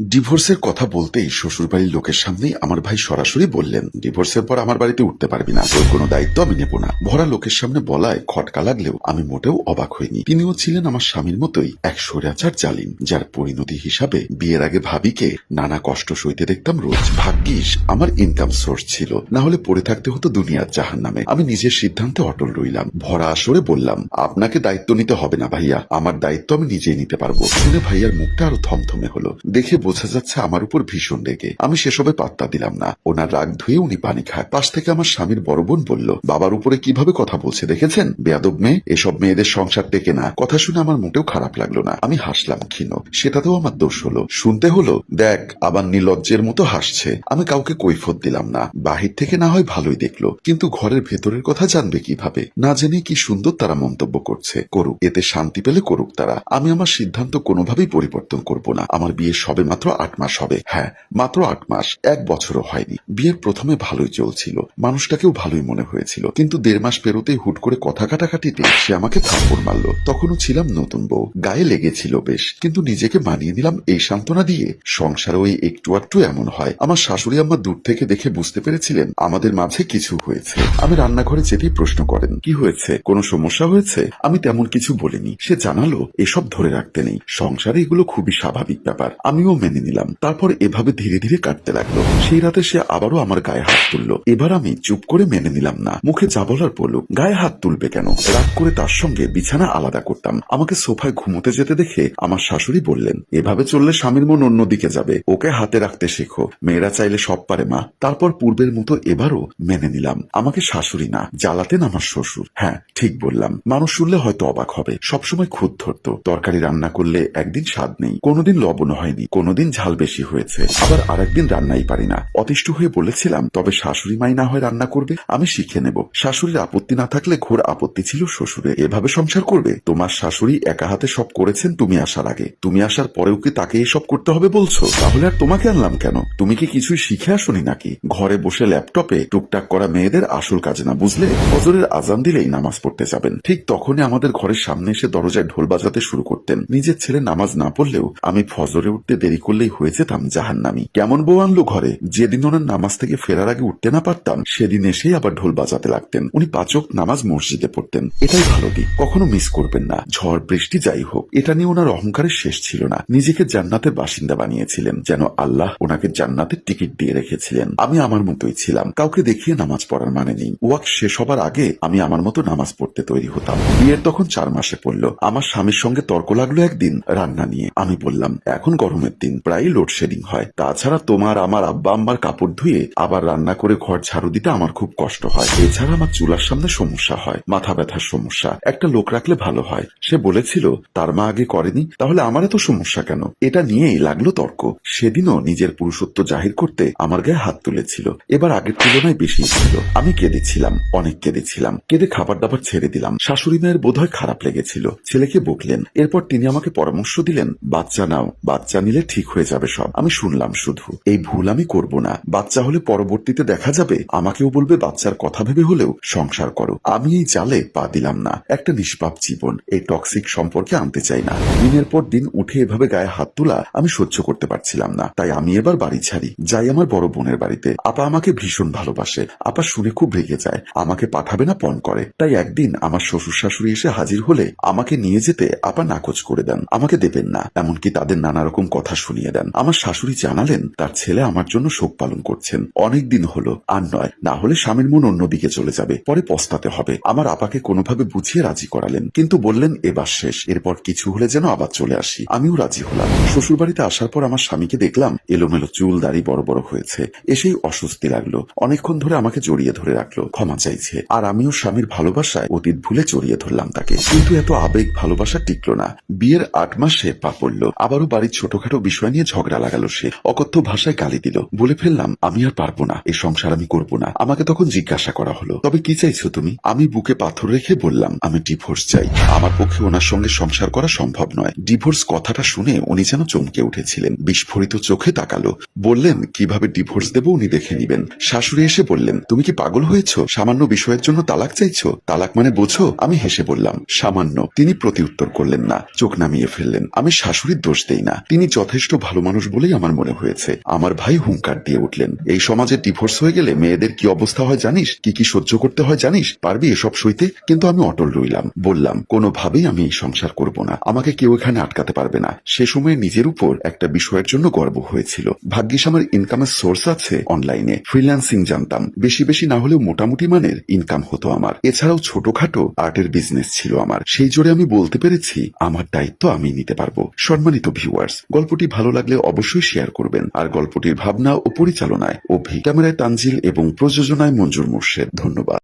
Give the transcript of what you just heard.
ডিভোর্সের কথা বলতেই শ্বশুরবাড়ির লোকের সামনেই আমার ভাই সরাসরি বললেন ডিভোর্সের পর আমার বাড়িতে উঠতে পারবি না, তোর কোনো দায়িত্ব আমি নেব না। ভরা লোকের সামনে বলায় খটকা লাগলেও আমি মোটেও অবাক হইনি। তিনিও ছিলেন আমার স্বামীর মতোই এক স্বৈরাচার জালিম, যার পরিণতি হিসাবে বিয়ের আগে ভাবিকে নানা কষ্ট সইতে দেখতাম রোজ। ভাগ্যিস আমার ইনকাম সোর্স ছিল, না হলে পড়ে থাকতে হতো দুনিয়ার জাহান নামে আমি নিজের সিদ্ধান্তে অটল রইলাম। ভরা আসরে বললাম, আপনাকে দায়িত্ব নিতে হবে না ভাইয়া, আমার দায়িত্ব আমি নিজেই নিতে পারব। শুনে ভাইয়ার মুখটা আরও থমথমে হলো। দেখে বোঝা যাচ্ছে আমার উপর ভীষণ রেগে। আমি সেসবে পাত্তা দিলাম না। ওনার রাগ ধুয়ে উনি পানি খায়। পাশ থেকে আমার স্বামীর বড় বোন বলল, বাবার উপরে কীভাবে কথা বলছে দেখেছেন? বেয়াদব মেয়ে, এসব মেয়েদের সংসার টেকে না। কথা শুনে আমার মোটেও খারাপ লাগল না। আমি হাসলাম ক্ষীণ। সেটাতেও আমার দোষ হলো। শুনতে হলো, দেখ, আবার নির্লজ্জের মতো হাসছে। আমি কাউকে কৈফত দিলাম না। বাহির থেকে না হয় ভালোই দেখল। কিন্তু ঘরের ভেতরের কথা জানবে কীভাবে? না জেনে কি সুন্দর তারা মন্তব্য করছে। করুক, এতে শান্তি পেলে করুক তারা। আমি আমার সিদ্ধান্ত কোনোভাবেই পরিবর্তন করব না। আমার বিয়ে সবে মাত্র আট মাস হবে। হ্যাঁ মাত্র আট মাস, এক বছরও হয়নি। বিয়ের প্রথমে ভালোই চলছিল। মানুষটাকেও ভালোই মনে হয়েছিল। কিন্তু দেড় মাস পেরোতেই হুট করে কথা কাটাকাটিতে সে আমাকে থাপ্পড় মারল। তখনও ছিলাম নতুন বউ। গায়ে লেগেছিল বেশ। কিন্তু নিজেকে মানিয়ে নিলাম এই সান্ত্বনা দিয়ে। সংসার ওই একটু একটু এমন হয়। আমার শাশুড়ি আম্মা দূর থেকে দেখে বুঝতে পেরেছিলেন আমাদের মাঝে কিছু হয়েছে। আমি রান্নাঘরে যেতেই প্রশ্ন করেন, কি হয়েছে? কোনো সমস্যা হয়েছে? আমি তেমন কিছু বলিনি। সে জানালো, এসব ধরে রাখতে নেই। সংসারে এগুলো খুবই স্বাভাবিক ব্যাপার। আমিও মেনে নিলাম। তারপর এভাবে ধীরে ধীরে কাটতে লাগল। সেই রাতে সে আবারও আমার গায়ে হাত তুললো। এবার আমি চুপ করে মেনে নিলাম না। মুখে যা বলার বলুক, গায়ে হাত তুলবে কেন? রাগ করে তার সঙ্গে বিছানা আলাদা করতাম। আমাকে সোফায় ঘুমোতে যেতে দেখে আমার শাশুড়ি বললেন, এভাবে চললে স্বামীর মন অন্যদিকে যাবে। ওকে হাতে রাখতে শেখো। মেয়েরা চাইলে সব পারে মা। তারপর পূর্বের মতো এবারও মেনে নিলাম। আমাকে শাশুড়ি না, জ্বালাতেন আমার শ্বশুর। হ্যাঁ ঠিক বললাম। মানুষ শুনলে হয়তো অবাক হবে। সবসময় খুদ ধরতো। তরকারি রান্না করলে একদিন স্বাদ নেই। কোনোদিন লবণ হয়নি। কোনোদিন ঝাল বেশি হয়েছে। আবার আরেকদিন রান্নাই পারি না। অতিষ্ঠ হয়ে বলেছিলাম, তবে শাশুড়ি মাই না হয় রান্না করবে, আমি শিখে নেব। শাশুড়ির আপত্তি না থাকলে ঘোর আপত্তি ছিল শ্বশুরে। এভাবে সংসার করবে? তোমার শাশুড়ি একা হাতে সব করেছেন, তুমি আসার আগে। তুমি আসার পরেও কি তাকে এসব করতে হবে বলছো? তাহলে আর তোমাকে আনলাম কেন? তুমি কি কিছুই শিখে আসনি নাকি? ঘরে বসে ল্যাপটপে টুকটাক করা মেয়েদের আসল কাজ না বুঝলে? হজরের আজান দিলেই নামাজ পড়তে যাবেন। ঠিক তখনই আমাদের ঘরের সামনে এসে দরজায় ঢোল বাজাতে শুরু করতেন। নিজের ছেলে নামাজ না পড়লেও আমি ফজরে উঠতে দেরি করলেই হয়ে যেতাম জাহান্নামি। কেমন বউ আনলো ঘরে? যেদিন ওনার নামাজ থেকে ফেরার আগে উঠতে না পারতাম, সেদিন এসেই আবার ঢোল বাজাতে লাগতেন। উনি পাচক নামাজ মসজিদে পড়তেন। এটাই ভালো দিক, কখনো মিস করবেন না। ঝড়, বৃষ্টি যাই হোক, এটা নিয়ে ওনার অহংকারের শেষ ছিল না। নিজেকে জান্নাতের বাসিন্দা বানিয়েছিলেন, যেন আল্লাহ ওনাকে জান্নাতের টিকিট দিয়ে রেখেছিলেন। আমি আমার মতোই ছিলাম, কাউকে দেখিয়ে নামাজ পড়ার মানে নেই। ওয়াক শেষ হবার আগে আমি আমার মতো নামাজ পড়তে তৈরি হতাম। বিয়ের তখন চার মাসে পড়ল। আমার স্বামীর সঙ্গে তর্ক লাগল একদিন রান্না নিয়ে। আমি বললাম, এখন গরমের দিন। প্রায় লোডশেডিং হয়। তাছাড়া তোমার আমার আব্বা আম্মার কাপড় ধুয়ে আবার রান্না করে ঘর ঝাড়ু দিতে আমার খুব কষ্ট হয়। এছাড়া আমার চুলার সামনে সমস্যা হয়, মাথা ব্যথার সমস্যা। একটা লোক রাখলে ভালো হয়। সে বলেছিল, তার মা আগে করেনি, তাহলে আমার এত সমস্যা কেন? এটা নিয়েই লাগল তর্ক। সেদিনও নিজের পুরুষত্ব জাহির করতে আমার গায়ে হাত তুলেছিল। এবার আগের তুলনায় বেশি ছিল। আমি কেঁদেছিলাম, অনেক কেঁদেছিলাম। কেঁদে খাবার দাবার ছেড়ে দিলাম। শাশুড়ি মায়ের বোধহয় খারাপ লেগেছিল। ছেলেকে বকলেন। এরপর তিনি আমাকে পরামর্শ দিলেন, বাচ্চা নাও, বাচ্চা নিলে ঠিক হয়ে যাবে সব। আমি শুনলাম শুধু, এই ভুল আমি করব না। বাচ্চা হলে পরবর্তীতে দেখা যাবে। আমাকেও বলবে, বাচ্চার কথা ভেবে হলেও সংসার করো। আমি এই জালে পা দিলাম না। একটা নিষ্পাপ জীবন, এই টক্সিক সম্পর্কে আনতে চাই না। দিনের পর দিন উঠে এভাবে গায়ে হাত তোলা আমি সহ্য করতে পারছিলাম না। তাই আমি এবার বাড়ি ছাড়ি। যাই আমার বড় বোনের বাড়িতে। আপা আমাকে ভীষণ ভালোবাসে। আপা শুনে খুব রেগে যায়। আমাকে পাঠাবে না, পণ করে। তাই একদিন আমার শ্বশুর শাশুড়ি এসে হাজির হলে আমাকে নিয়ে যেতে আপা নাকচ করে দেন। আমাকে দেবেন না। এমনকি তাদের নানা রকম কথা শুনিয়ে দেন। আমার শাশুড়ি জানালেন, তার ছেলে আমার জন্য শোক পালন করছেন। অনেক দিন হলো, আর নয়, না হলে স্বামীর মন অন্যদিকে চলে যাবে, পরে পস্তাতে হবে। আমার আপাকে কোনোভাবে বুঝিয়ে রাজি করালেন, কিন্তু বললেন, এবার শেষ, এরপর কিছু হলে যেন আবার চলে আসি। আমিও রাজি হলাম। শ্বশুর বাড়িতে আসার পর আমার স্বামীকে দেখলাম, এলোমেলো চুল, দাড়ি বড় বড় হয়েছে। এসেই অস্বস্তি লাগল। অনেকক্ষণ ধরে আমাকে জড়িয়ে ধরে রাখল, ক্ষমা চাইছে। আর আমিও স্বামীর ভালোবাসায় অতীত ভুলে জড়িয়ে ধরলাম তাকে। কিন্তু এত আবেগ, ভালোবাসা টিকলো না। বিয়ের আট মাসে পা পড়ল। আবারও বাড়ির ছোটখাটো বিষয় নিয়ে ঝগড়া লাগালো সে। অকথ্য ভাষায় গালি দিল। বলে ফেললাম, আমি আর পারব না। এই সংসার আমি করব না। আমাকে তখন জিজ্ঞাসা করা হলো, তবে কি চাইছো তুমি? আমি বুকে পাথর রেখে বললাম, আমি ডিভোর্স চাই। আমার পক্ষে ওনার সঙ্গে সংসার করা সম্ভব নয়। ডিভোর্স কথাটা শুনে উনি যেন চমকে উঠেছিলেন। বিস্ফোরিত চোখে তাকালো। বললেন, কীভাবে ডিভোর্স দেবো উনি দেখে নিবেন। শাশুড়ি এসে বললেন, তুমি কি পাগল হয়েছো? সামান্য বিষয়ের জন্য তালাক চাইছো? তালাক মানে বোঝো? আমি হেসে বললাম, সামান্য। তিনি প্রতি উত্তর করলেন না, চোখ নামিয়ে ফেললেন। আমি শাশুড়ির দোষ দেই না। তিনি যথেষ্ট যথেষ্ট ভালো মানুষ বলেই আমার মনে হয়েছে। আমার ভাই হুঙ্কার দিয়ে উঠলেন। এই সমাজে ডিভোর্স হয়ে গেলে মেয়েদের কি অবস্থা হয় জানিস? কি কি সহ্য করতে হয় জানিস? পারবি এসব সইতে? কিন্তু আমি অটল রইলাম। বললাম, কোনোভাবেই আমি এই সংসার করব না। আমাকে কেউ এখানে আটকাতে পারবে না। সে সময় নিজের উপর একটা বিষয়ের জন্য গর্ব হয়েছিল। ভাগ্যিস আমার ইনকামের সোর্স আছে অনলাইনে ফ্রিল্যান্সিং জানতাম। বেশি বেশি না হলেও মোটামুটি মানের ইনকাম হতো আমার। এছাড়াও ছোটখাটো আর্টের বিজনেস ছিল আমার। সেই জোরে আমি বলতে পেরেছি, আমার দায়িত্ব আমি নিতে পারব। সম্মানিত ভিউয়ার্স গল্পটি ভালো লাগলে অবশ্যই শেয়ার করবেন। আর গল্পটির ভাবনা ও পরিচালনায় ও ভি ক্যামেরায় তানজিল এবং প্রযোজনায় মঞ্জুর মোর্শেদ। ধন্যবাদ।